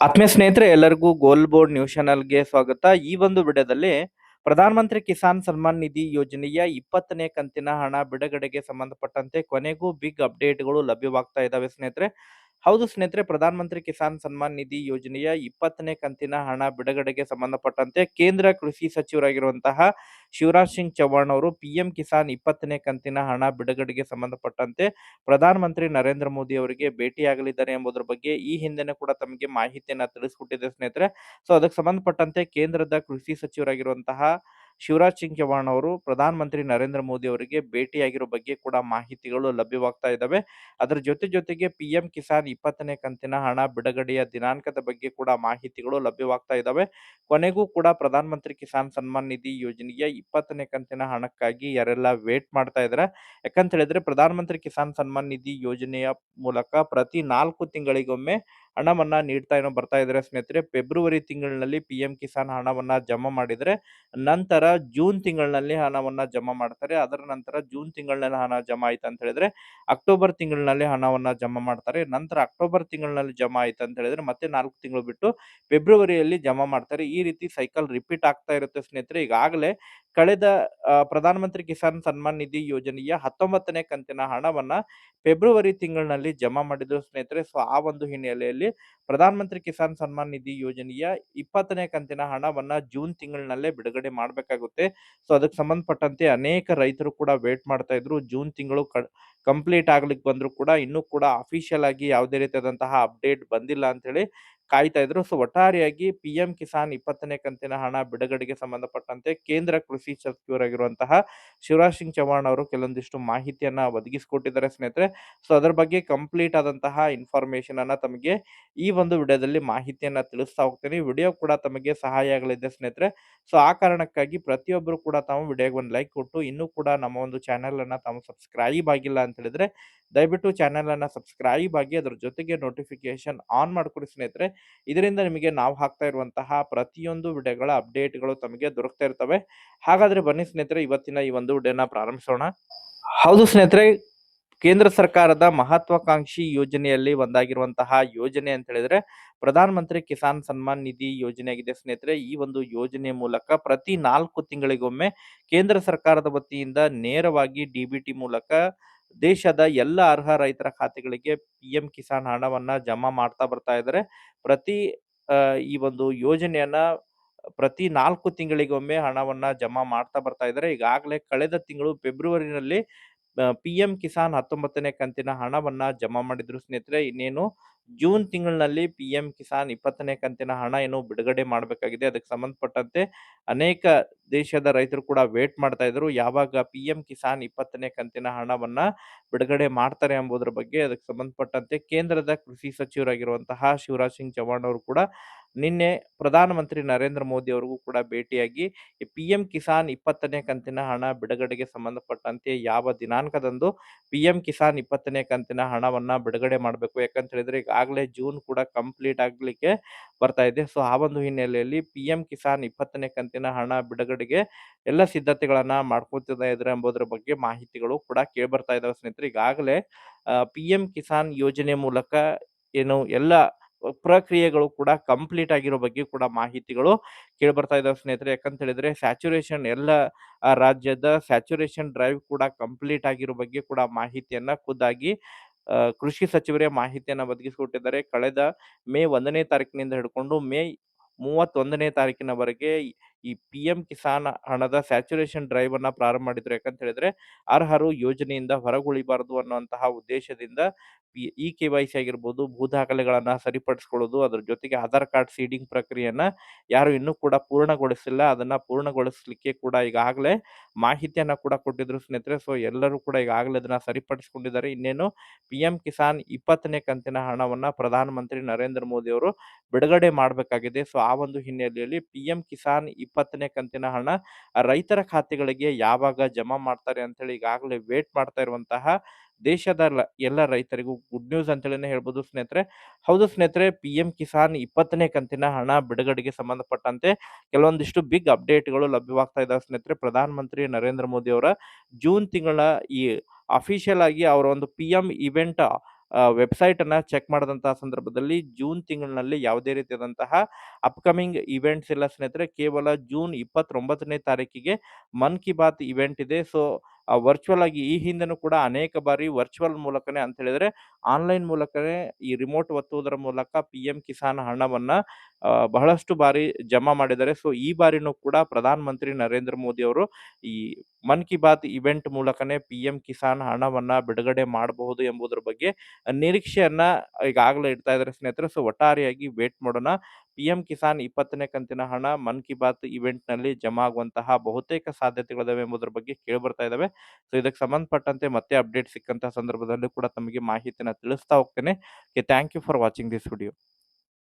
ಆತ್ಮೀಯ ಸ್ನೇಹಿತರೆ, ಎಲ್ಲರಿಗೂ ಗೋಲ್ ಬೋರ್ಡ್ ನ್ಯೂಸ್ ಚಾನಲ್ಗೆ ಸ್ವಾಗತ. ಈ ಒಂದು ವಿಡಿಯೋದಲ್ಲಿ ಪ್ರಧಾನಮಂತ್ರಿ ಕಿಸಾನ್ ಸನ್ಮಾನ್ ನಿಧಿ ಯೋಜನೆಯ ಇಪ್ಪತ್ತನೇ ಕಂತಿನ ಹಣ ಬಿಡುಗಡೆಗೆ ಸಂಬಂಧಪಟ್ಟಂತೆ ಕೊನೆಗೂ ಬಿಗ್ ಅಪ್ಡೇಟ್ಗಳು ಲಭ್ಯವಾಗ್ತಾ ಇದಾವೆ ಸ್ನೇಹಿತರೆ. ಹೌದು ಸ್ನೇಹಿತರೆ ಪ್ರಧಾನಮಂತ್ರಿ ಕಿಸಾನ್ ಸನ್ಮಾನ್ ನಿಧಿ ಯೋಜನೆಯ ಇಪ್ಪತ್ತನೇ ಕಂತಿನ ಹಣ ಬಿಡುಗಡೆಗೆ ಸಂಬಂಧಪಟ್ಟಂತೆ ಕೇಂದ್ರ ಕೃಷಿ ಸಚಿವರಾಗಿರುವಂತಹ ಶಿವರಾಜ್ ಸಿಂಗ್ ಚೌಹಾಣ್ ಅವರು ಪಿಎಂ ಕಿಸಾನ್ ಇಪ್ಪತ್ತನೇ ಕಂತಿನ ಹಣ ಬಿಡುಗಡೆಗೆ ಸಂಬಂಧಪಟ್ಟಂತೆ ಪ್ರಧಾನಮಂತ್ರಿ ನರೇಂದ್ರ ಮೋದಿ ಅವರಿಗೆ ಭೇಟಿಯಾಗಲಿದ್ದಾರೆ ಎಂಬುದರ ಬಗ್ಗೆ ಈ ಹಿಂದೆನೂ ಕೂಡ ತಮಗೆ ಮಾಹಿತಿಯನ್ನ ತಿಳಿಸ್ಕೊಟ್ಟಿದೆ ಸ್ನೇಹಿತರೆ. ಸೊ ಅದಕ್ಕೆ ಸಂಬಂಧಪಟ್ಟಂತೆ ಕೇಂದ್ರದ ಕೃಷಿ ಸಚಿವರಾಗಿರುವಂತಹ ಶಿವರಾಜ್ ಸಿಂಗ್ ಚೌಹಾಣ್ ಅವರು ಪ್ರಧಾನಮಂತ್ರಿ ನರೇಂದ್ರ ಮೋದಿ ಅವರಿಗೆ ಭೇಟಿಯಾಗಿರೋ ಬಗ್ಗೆ ಕೂಡ ಮಾಹಿತಿಗಳು ಲಭ್ಯವಾಗ್ತಾ ಇದ್ದಾವೆ. ಅದರ ಜೊತೆ ಜೊತೆಗೆ ಪಿಎಂ ಕಿಸಾನ್ ಇಪ್ಪತ್ತನೇ ಕಂತಿನ ಹಣ ಬಿಡುಗಡೆಯ ದಿನಾಂಕದ ಬಗ್ಗೆ ಕೂಡ ಮಾಹಿತಿಗಳು ಲಭ್ಯವಾಗ್ತಾ ಇದ್ದಾವೆ. ಕೊನೆಗೂ ಕೂಡ ಪ್ರಧಾನಮಂತ್ರಿ ಕಿಸಾನ್ ಸನ್ಮಾನ್ ನಿಧಿ ಯೋಜನೆಯ ಇಪ್ಪತ್ತನೇ ಕಂತಿನ ಹಣಕ್ಕಾಗಿ ಯಾರೆಲ್ಲ ವೇಟ್ ಮಾಡ್ತಾ ಇದ್ದಾರೆ ಯಾಕಂತ ಹೇಳಿದ್ರೆ ಪ್ರಧಾನಮಂತ್ರಿ ಕಿಸಾನ್ ಸನ್ಮಾನ್ ನಿಧಿ ಯೋಜನೆಯ ಮೂಲಕ ಪ್ರತಿ ನಾಲ್ಕು ತಿಂಗಳಿಗೊಮ್ಮೆ ಹಣವನ್ನ ನೀಡ್ತಾ ಏನೋ ಬರ್ತಾ ಇದ್ರೆ ಸ್ನೇಹಿತರೆ, ಫೆಬ್ರವರಿ ತಿಂಗಳಿನಲ್ಲಿ ಪಿ ಎಂ ಕಿಸಾನ್ ಹಣವನ್ನ ಜಮಾ ಮಾಡಿದ್ರೆ, ನಂತರ ಜೂನ್ ತಿಂಗಳಿನಲ್ಲಿ ಹಣವನ್ನ ಜಮಾ ಮಾಡ್ತಾರೆ. ಅದರ ನಂತರ ಜೂನ್ ತಿಂಗಳಿನಲ್ಲಿ ಹಣ ಜಮಾ ಆಯ್ತು ಅಂತ ಹೇಳಿದ್ರೆ ಅಕ್ಟೋಬರ್ ತಿಂಗಳಿನಲ್ಲಿ ಹಣವನ್ನ ಜಮಾ ಮಾಡ್ತಾರೆ. ನಂತರ ಅಕ್ಟೋಬರ್ ತಿಂಗಳಿನಲ್ಲಿ ಜಮಾ ಆಯ್ತು ಅಂತ ಹೇಳಿದ್ರೆ ಮತ್ತೆ ನಾಲ್ಕು ತಿಂಗಳು ಬಿಟ್ಟು ಫೆಬ್ರವರಿಯಲ್ಲಿ ಜಮಾ ಮಾಡ್ತಾರೆ. ಈ ರೀತಿ ಸೈಕಲ್ ರಿಪೀಟ್ ಆಗ್ತಾ ಇರುತ್ತೆ ಸ್ನೇಹಿತರೆ. ಈಗಾಗಲೇ ಕಳೆದ ಪ್ರಧಾನಮಂತ್ರಿ ಕಿಸಾನ್ ಸನ್ಮಾನ್ ನಿಧಿ ಯೋಜನೆಯ ಹತ್ತೊಂಬತ್ತನೇ ಕಂತಿನ ಹಣವನ್ನ ಫೆಬ್ರವರಿ ತಿಂಗಳಿನಲ್ಲಿ ಜಮಾ ಮಾಡಿದ್ರು. ಸ್ನೇಹಿತರೆ, ಸೊ, ಆ ಒಂದು ಹಿನ್ನೆಲೆಯಲ್ಲಿ ಪ್ರಧಾನಮಂತ್ರಿ ಕಿಸಾನ್ ಸನ್ಮಾನ್ ನಿಧಿ ಯೋಜನೆಯ ಇಪ್ಪತ್ತನೇ ಕಂತಿನ ಹಣವನ್ನ ಜೂನ್ ತಿಂಗಳಿನಲ್ಲೇ ಬಿಡುಗಡೆ ಮಾಡಬೇಕಾಗುತ್ತೆ. ಸೊ, ಅದಕ್ಕೆ ಸಂಬಂಧಪಟ್ಟಂತೆ ಅನೇಕ ರೈತರು ಕೂಡ ವೇಟ್ ಮಾಡ್ತಾ ಇದ್ರು. ಜೂನ್ ತಿಂಗಳು ಕಂಪ್ಲೀಟ್ ಆಗ್ಲಿಕ್ಕೆ ಬಂದ್ರು ಕೂಡ ಇನ್ನೂ ಕೂಡ ಅಫಿಷಿಯಲ್ ಆಗಿ ಯಾವುದೇ ರೀತಿಯಾದಂತಹ ಅಪ್ಡೇಟ್ ಬಂದಿಲ್ಲ ಅಂತ ಹೇಳಿ ಕಾಯ್ತಾ ಇದ್ರು. ಸೊ, ಒಟ್ಟಾರೆಯಾಗಿ ಪಿ ಎಂ ಕಿಸಾನ್ ಇಪ್ಪತ್ತನೇ ಕಂತಿನ ಹಣ ಬಿಡುಗಡೆಗೆ ಸಂಬಂಧಪಟ್ಟಂತೆ ಕೇಂದ್ರ ಕೃಷಿ ಸಚಿವರಾಗಿರುವಂತಹ ಶಿವರಾಜ್ ಸಿಂಗ್ ಚೌಹಾಣ್ ಅವರು ಕೆಲವೊಂದಿಷ್ಟು ಮಾಹಿತಿಯನ್ನ ಒದಗಿಸಿಕೊಟ್ಟಿದ್ದಾರೆ ಸ್ನೇಹಿತರೆ. ಸೊ, ಅದರ ಬಗ್ಗೆ ಕಂಪ್ಲೀಟ್ ಆದಂತಹ ಇನ್ಫಾರ್ಮೇಶನ್ ಅನ್ನ ತಮಗೆ ಈ ಒಂದು ವಿಡಿಯೋದಲ್ಲಿ ಮಾಹಿತಿಯನ್ನ ತಿಳಿಸ್ತಾ ಹೋಗ್ತೀನಿ. ವಿಡಿಯೋ ಕೂಡ ತಮಗೆ ಸಹಾಯ ಆಗಲಿದೆ ಸ್ನೇಹಿತರೆ. ಸೊ, ಆ ಕಾರಣಕ್ಕಾಗಿ ಪ್ರತಿಯೊಬ್ಬರು ಕೂಡ ತಾವು ವಿಡಿಯೋಗೆ ಒಂದು ಲೈಕ್ ಕೊಟ್ಟು ಇನ್ನೂ ಕೂಡ ನಮ್ಮ ಒಂದು ಚಾನೆಲ್ ಅನ್ನ ತಾವು ಸಬ್ಸ್ಕ್ರೈಬ್ ಆಗಿಲ್ಲ ಅಂತ ಹೇಳಿದ್ರೆ ದಯವಿಟ್ಟು ಚಾನೆಲ್ ಅನ್ನ ಸಬ್ಸ್ಕ್ರೈಬ್ ಆಗಿ ಅದ್ರ ಜೊತೆಗೆ ನೋಟಿಫಿಕೇಶನ್ ಆನ್ ಮಾಡ್ಕೊಡಿ ಸ್ನೇಹಿತರೆ. ಇದರಿಂದ ನಿಮಗೆ ನಾವು ಹಾಕ್ತಾ ಇರುವಂತಹ ಪ್ರತಿಯೊಂದು ವಿಡಿಯೋಗಳ ಅಪ್ಡೇಟ್ಗಳು ತಮಗೆ ದೊರಕ್ತಾ ಇರ್ತವೆ. ಹಾಗಾದ್ರೆ ಬನ್ನಿ ಸ್ನೇಹಿತರೆ, ಇವತ್ತಿನ ಈ ಒಂದು ವಿಡಿಯೋನ ಪ್ರಾರಂಭಿಸೋಣ. ಹೌದು ಸ್ನೇಹಿತರೆ, ಕೇಂದ್ರ ಸರ್ಕಾರದ ಮಹತ್ವಾಕಾಂಕ್ಷಿ ಯೋಜನೆಯಲ್ಲಿ ಒಂದಾಗಿರುವಂತಹ ಯೋಜನೆ ಅಂತ ಹೇಳಿದ್ರೆ ಪ್ರಧಾನ ಮಂತ್ರಿ ಕಿಸಾನ್ ಸನ್ಮಾನ್ ನಿಧಿ ಯೋಜನೆಯಾಗಿದೆ ಸ್ನೇಹಿತರೆ. ಈ ಒಂದು ಯೋಜನೆ ಮೂಲಕ ಪ್ರತಿ ನಾಲ್ಕು ತಿಂಗಳಿಗೊಮ್ಮೆ ಕೇಂದ್ರ ಸರ್ಕಾರದ ವತಿಯಿಂದ ನೇರವಾಗಿ ಡಿಬಿಟಿ ಮೂಲಕ ದೇಶದ ಎಲ್ಲ ಅರ್ಹ ರೈತರ ಖಾತೆಗಳಿಗೆ ಪಿ ಎಂ ಕಿಸಾನ್ ಹಣವನ್ನ ಜಮಾ ಮಾಡ್ತಾ ಬರ್ತಾ ಇದ್ದಾರೆ ಪ್ರತಿ ಈ ಒಂದು ಯೋಜನೆಯನ್ನ ಪ್ರತಿ ನಾಲ್ಕು ತಿಂಗಳಿಗೊಮ್ಮೆ ಹಣವನ್ನ ಜಮಾ ಮಾಡ್ತಾ ಬರ್ತಾ ಇದ್ದಾರೆ ಈಗಾಗಲೇ ಕಳೆದ ತಿಂಗಳು ಫೆಬ್ರವರಿನಲ್ಲಿ ಪಿ ಎಂ ಕಿಸಾನ್ ಹತ್ತೊಂಬತ್ತನೇ ಕಂತಿನ ಹಣವನ್ನ ಜಮಾ ಮಾಡಿದ್ರು. ಸ್ನೇಹಿತರೆ, ಇನ್ನೇನು ಜೂನ್ ತಿಂಗಳಿನಲ್ಲಿ ಪಿ ಎಂ ಕಿಸಾನ್ ಇಪ್ಪತ್ತನೇ ಕಂತಿನ ಹಣ ಏನು ಬಿಡುಗಡೆ ಮಾಡಬೇಕಾಗಿದೆ. ಅದಕ್ಕೆ ಸಂಬಂಧಪಟ್ಟಂತೆ ಅನೇಕ ದೇಶದ ರೈತರು ಕೂಡ ವೇಟ್ ಮಾಡ್ತಾ ಇದ್ರು ಯಾವಾಗ ಪಿ ಎಂ ಕಿಸಾನ್ ಇಪ್ಪತ್ತನೇ ಕಂತಿನ ಹಣವನ್ನ ಬಿಡುಗಡೆ ಮಾಡ್ತಾರೆ ಎಂಬುದರ ಬಗ್ಗೆ ಅದಕ್ಕೆ ಸಂಬಂಧಪಟ್ಟಂತೆ ಕೇಂದ್ರದ ಕೃಷಿ ಸಚಿವರಾಗಿರುವಂತಹ ಶಿವರಾಜ್ ಸಿಂಗ್ ಚೌಹಾಣ್ ಅವರು ಕೂಡ ನಿನ್ನೆ ಪ್ರಧಾನಮಂತ್ರಿ ನರೇಂದ್ರ ಮೋದಿ ಅವರಿಗೂ ಕೂಡ ಭೇಟಿಯಾಗಿ ಪಿ ಎಂ ಕಿಸಾನ್ ಇಪ್ಪತ್ತನೇ ಕಂತಿನ ಹಣ ಬಿಡುಗಡೆಗೆ ಸಂಬಂಧಪಟ್ಟಂತೆ ಯಾವ ದಿನಾಂಕದಂದು ಪಿ ಎಂ ಕಿಸಾನ್ ಇಪ್ಪತ್ತನೇ ಕಂತಿನ ಹಣವನ್ನ ಬಿಡುಗಡೆ ಮಾಡಬೇಕು ಯಾಕಂತ ಹೇಳಿದ್ರೆ ಈಗಾಗಲೇ ಜೂನ್ ಕೂಡ ಕಂಪ್ಲೀಟ್ ಆಗ್ಲಿಕ್ಕೆ ಬರ್ತಾ ಇದೆ. ಸೊ, ಆ ಒಂದು ಹಿನ್ನೆಲೆಯಲ್ಲಿ ಪಿ ಎಂ ಕಿಸಾನ್ ಇಪ್ಪತ್ತನೇ ಕಂತಿನ ಹಣ ಬಿಡುಗಡೆಗೆ ಎಲ್ಲ ಸಿದ್ಧತೆಗಳನ್ನ ಮಾಡ್ಕೊತಿದ್ದಾರೆ ಇದ್ರೆ ಎಂಬುದರ ಬಗ್ಗೆ ಮಾಹಿತಿಗಳು ಕೂಡ ಕೇಳಿ ಬರ್ತಾ ಇದಾವೆ ಸ್ನೇಹಿತರೆ. ಈಗಾಗಲೇ ಪಿ ಎಂ ಕಿಸಾನ್ ಯೋಜನೆ ಮೂಲಕ ಏನು ಎಲ್ಲ ಪ್ರಕ್ರಿಯೆಗಳು ಕೂಡ ಕಂಪ್ಲೀಟ್ ಆಗಿರೋ ಬಗ್ಗೆ ಕೂಡ ಮಾಹಿತಿಗಳು ಕೇಳಿ ಬರ್ತಾ ಇದಾವೆ ಸ್ನೇಹಿತರೆ. ಯಾಕಂತ ಹೇಳಿದ್ರೆ ಸ್ಯಾಚುರೇಷನ್ ಎಲ್ಲ ರಾಜ್ಯದ ಸ್ಯಾಚುರೇಷನ್ ಡ್ರೈವ್ ಕೂಡ ಕಂಪ್ಲೀಟ್ ಆಗಿರೋ ಬಗ್ಗೆ ಕೂಡ ಮಾಹಿತಿಯನ್ನ ಖುದ್ದಾಗಿ ಕೃಷಿ ಸಚಿವರೇ ಮಾಹಿತಿಯನ್ನು ಒದಗಿಸಿಕೊಟ್ಟಿದ್ದಾರೆ ಕಳೆದ ಮೇ ಒಂದನೇ ತಾರೀಕಿನಿಂದ ಹಿಡ್ಕೊಂಡು ಮೇ ಮೂವತ್ತೊಂದನೇ ತಾರೀಕಿನವರೆಗೆ ಈ- ಪಿ ಎಂ ಕಿಸಾನ್ ಹಣದ ಸ್ಯಾಚುರೇಷನ್ ಡ್ರೈವ್ ಅನ್ನ ಪ್ರಾರಂಭ ಮಾಡಿದ್ರು. ಯಾಕಂತ ಹೇಳಿದ್ರೆ, ಅರ್ಹರು ಯೋಜನೆಯಿಂದ ಹೊರಗುಳಿಬಾರದು ಅನ್ನುವಂತಹ ಉದ್ದೇಶದಿಂದ ಇ ಕೆ ವೈ ಸಿ ಆಗಿರ್ಬೋದು ಭೂ ದಾಖಲೆಗಳನ್ನ ಸರಿಪಡಿಸ್ಕೊಳ್ಳೋದು, ಅದ್ರ ಜೊತೆಗೆ ಆಧಾರ್ ಕಾರ್ಡ್ ಸೀಡಿಂಗ್ ಪ್ರಕ್ರಿಯೆಯನ್ನ ಯಾರು ಇನ್ನೂ ಕೂಡ ಪೂರ್ಣಗೊಳಿಸಿಲ್ಲ. ಅದನ್ನ ಪೂರ್ಣಗೊಳಿಸಲಿಕ್ಕೆ ಕೂಡ ಈಗಾಗಲೇ ಮಾಹಿತಿಯನ್ನ ಕೂಡ ಕೊಟ್ಟಿದ್ರು ಸ್ನೇಹಿತರೆ. ಸೊ ಎಲ್ಲರೂ ಕೂಡ ಈಗಾಗಲೇ ಅದನ್ನ ಸರಿಪಡಿಸಿಕೊಂಡಿದ್ದಾರೆ. ಇನ್ನೇನು ಪಿ ಎಂ ಕಿಸಾನ್ ಇಪ್ಪತ್ತನೇ ಕಂತಿನ ಹಣವನ್ನ ಪ್ರಧಾನಮಂತ್ರಿ ನರೇಂದ್ರ ಮೋದಿ ಅವರು ಬಿಡುಗಡೆ ಮಾಡಬೇಕಾಗಿದೆ. ಸೊ ಆ ಒಂದು ಹಿನ್ನೆಲೆಯಲ್ಲಿ ಪಿ ಎಂ ಕಿಸಾನ್ ಇಪ್ಪತ್ತನೇ ಕಂತಿನ ಹಣ ರೈತರ ಖಾತೆಗಳಿಗೆ ಯಾವಾಗ ಜಮಾ ಮಾಡ್ತಾರೆ ಅಂತ ಹೇಳಿ ಈಗಾಗಲೇ ವೇಟ್ ಮಾಡ್ತಾ ಇರುವಂತಹ ದೇಶದ ಎಲ್ಲ ರೈತರಿಗೂ ಗುಡ್ ನ್ಯೂಸ್ ಅಂತೇಳಿನೇ ಹೇಳ್ಬೋದು ಸ್ನೇಹಿತರೆ. ಹೌದು ಸ್ನೇಹಿತರೆ ಪಿ ಎಂ ಕಿಸಾನ್ ಇಪ್ಪತ್ತನೇ ಕಂತಿನ ಹಣ ಬಿಡುಗಡೆಗೆ ಸಂಬಂಧಪಟ್ಟಂತೆ ಕೆಲವೊಂದಿಷ್ಟು ಬಿಗ್ ಅಪ್ಡೇಟ್ಗಳು ಲಭ್ಯವಾಗ್ತಾ ಇದ್ದಾವೆ ಸ್ನೇಹಿತರೆ. ಪ್ರಧಾನಮಂತ್ರಿ ನರೇಂದ್ರ ಮೋದಿ ಅವರ ಜೂನ್ ತಿಂಗಳ ಈ ಅಫಿಷಿಯಲ್ ಆಗಿ ಅವರ ಒಂದು ಪಿ ಎಂ ಇವೆಂಟ್ ವೆಬ್ಸೈಟನ್ನು ಚೆಕ್ ಮಾಡಿದಂತಹ ಸಂದರ್ಭದಲ್ಲಿ ಜೂನ್ ತಿಂಗಳಿನಲ್ಲಿ ಯಾವುದೇ ರೀತಿಯಾದಂತಹ ಅಪ್ಕಮಿಂಗ್ ಇವೆಂಟ್ಸ್ ಇಲ್ಲ ಸ್ನೇಹಿತರೆ, ಕೇವಲ ಜೂನ್ ಇಪ್ಪತ್ತೊಂಬತ್ತನೇ ತಾರೀಕಿಗೆ ಮನ್ ಕಿ ಬಾತ್ ಇವೆಂಟ್ ಇದೆ. ಸೊ ವರ್ಚುವಲ್ ಆಗಿ ಈ ಹಿಂದೆನೂ ಕೂಡ ಅನೇಕ ಬಾರಿ ವರ್ಚುವಲ್ ಮೂಲಕನೇ ಅಂತ ಹೇಳಿದ್ರೆ ಆನ್ಲೈನ್ ಮೂಲಕನೇ ಈ ರಿಮೋಟ್ ಒತ್ತುವುದರ ಮೂಲಕ ಪಿ ಎಂ ಕಿಸಾನ್ ಹಣವನ್ನ ಬಹಳಷ್ಟು ಬಾರಿ ಜಮಾ ಮಾಡಿದ್ದಾರೆ. ಸೊ ಈ ಬಾರಿನೂ ಕೂಡ ಪ್ರಧಾನ ಮಂತ್ರಿ ನರೇಂದ್ರ ಮೋದಿ ಅವರು ಈ ಮನ್ ಕಿ ಬಾತ್ ಇವೆಂಟ್ ಮೂಲಕನೇ ಪಿ ಎಂ ಕಿಸಾನ್ ಹಣವನ್ನ ಬಿಡುಗಡೆ ಮಾಡಬಹುದು ಎಂಬುದರ ಬಗ್ಗೆ ನಿರೀಕ್ಷೆಯನ್ನ ಈಗಾಗಲೇ ಇಡ್ತಾ ಇದ್ದಾರೆ ಸ್ನೇಹಿತರೆ. ಸೊ ಒಟ್ಟಾರೆಯಾಗಿ ವೇಟ್ ಮಾಡೋಣ. ಪಿ ಎಂ ಕಿಸಾನ್ ಇಪ್ಪತ್ತನೇ ಕಂತಿನ ಹಣ ಮನ್ ಕಿ ಬಾತ್ ಇವೆಂಟ್ನಲ್ಲಿ ಜಮಾ ಆಗುವಂತಹ ಬಹುತೇಕ ಸಾಧ್ಯತೆಗಳಿದಾವೆ ಎಂಬುದರ ಬಗ್ಗೆ ಕೇಳಿ ಬರ್ತಾ ಇದಾವೆ. ಸೊ, ಇದಕ್ಕೆ ಸಂಬಂಧಪಟ್ಟಂತೆ ಮತ್ತೆ ಅಪ್ಡೇಟ್ ಸಿಕ್ಕಂತಹ ಸಂದರ್ಭದಲ್ಲೂ ಕೂಡ ತಮಗೆ ಮಾಹಿತಿನ ತಿಳಿಸ್ತಾ ಹೋಗ್ತೇನೆ. Thank you for watching this video.